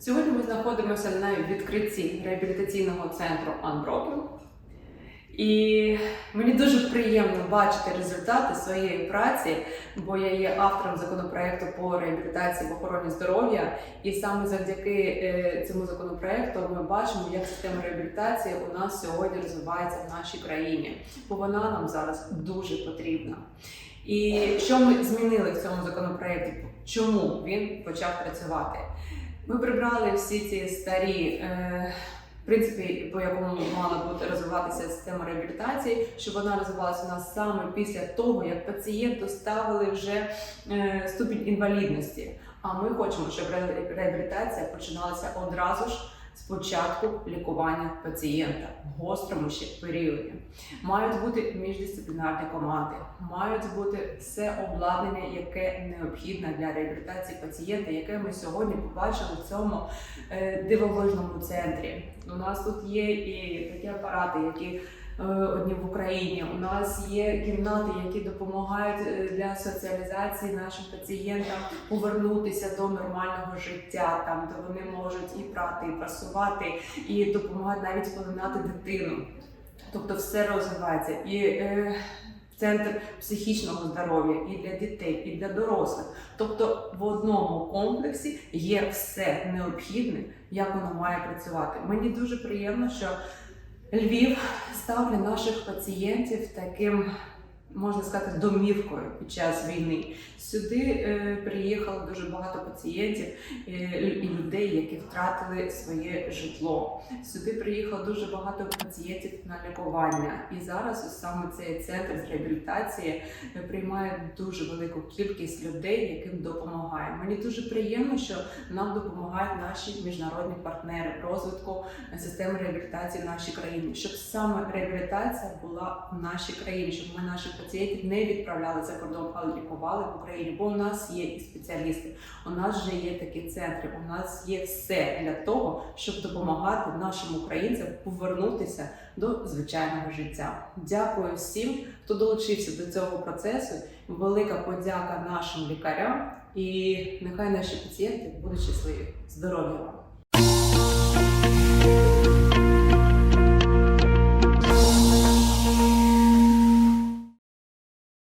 Сьогодні ми знаходимося на відкритті реабілітаційного центру Unbroken. І мені дуже приємно бачити результати своєї праці, бо я є автором законопроекту по реабілітації в охороні здоров'я. І саме завдяки е, цьому законопроекту ми бачимо, як система реабілітації у нас сьогодні розвивається в нашій країні, бо вона нам зараз дуже потрібна. І що ми змінили в цьому законопроекті? Чому він почав працювати? Ми прибрали всі ці старі. Е, принципи, по якому мала бути розвиватися система реабілітації, щоб вона розвивалася у нас саме після того, як пацієнту ставили вже е, ступінь інвалідності. А ми хочемо, щоб ре- реабілітація починалася одразу ж з початку лікування пацієнта в гострому ще періоді. Мають бути міждисциплінарні команди, мають бути все обладнання, яке необхідне для реабілітації пацієнта, яке ми сьогодні побачили в цьому е, дивовижному центрі. У нас тут є і такі апарати, які одні в Україні. У нас є кімнати, які допомагають е, для соціалізації нашим пацієнтам повернутися до нормального життя, там де вони можуть і прати, і прасувати, і допомагають навіть полинати дитину. Тобто все розвивається. І е, центр психічного здоров'я і для дітей, і для дорослих. Тобто в одному комплексі є все необхідне, як воно має працювати. Мені дуже приємно, що Львів став для наших пацієнтів таким. Можна сказати, домівкою під час війни. Сюди е, приїхало дуже багато пацієнтів е, людей, які втратили своє житло. Сюди приїхало дуже багато пацієнтів на лікування. І зараз саме цей центр з реабілітації е, приймає дуже велику кількість людей, яким допомагає. Мені дуже приємно, що нам допомагають наші міжнародні партнери в розвитку е, системи реабілітації в нашій країні, щоб саме реабілітація була в нашій країні, щоб ми наших пацієнтів не відправляли за кордон, а лікували в Україні. Бо у нас є і спеціалісти, у нас вже є такі центри, у нас є все для того, щоб допомагати нашим українцям повернутися до звичайного життя. Дякую всім, хто долучився до цього процесу. Велика подяка нашим лікарям і нехай наші пацієнти будуть щасливі. Здоров'я вам!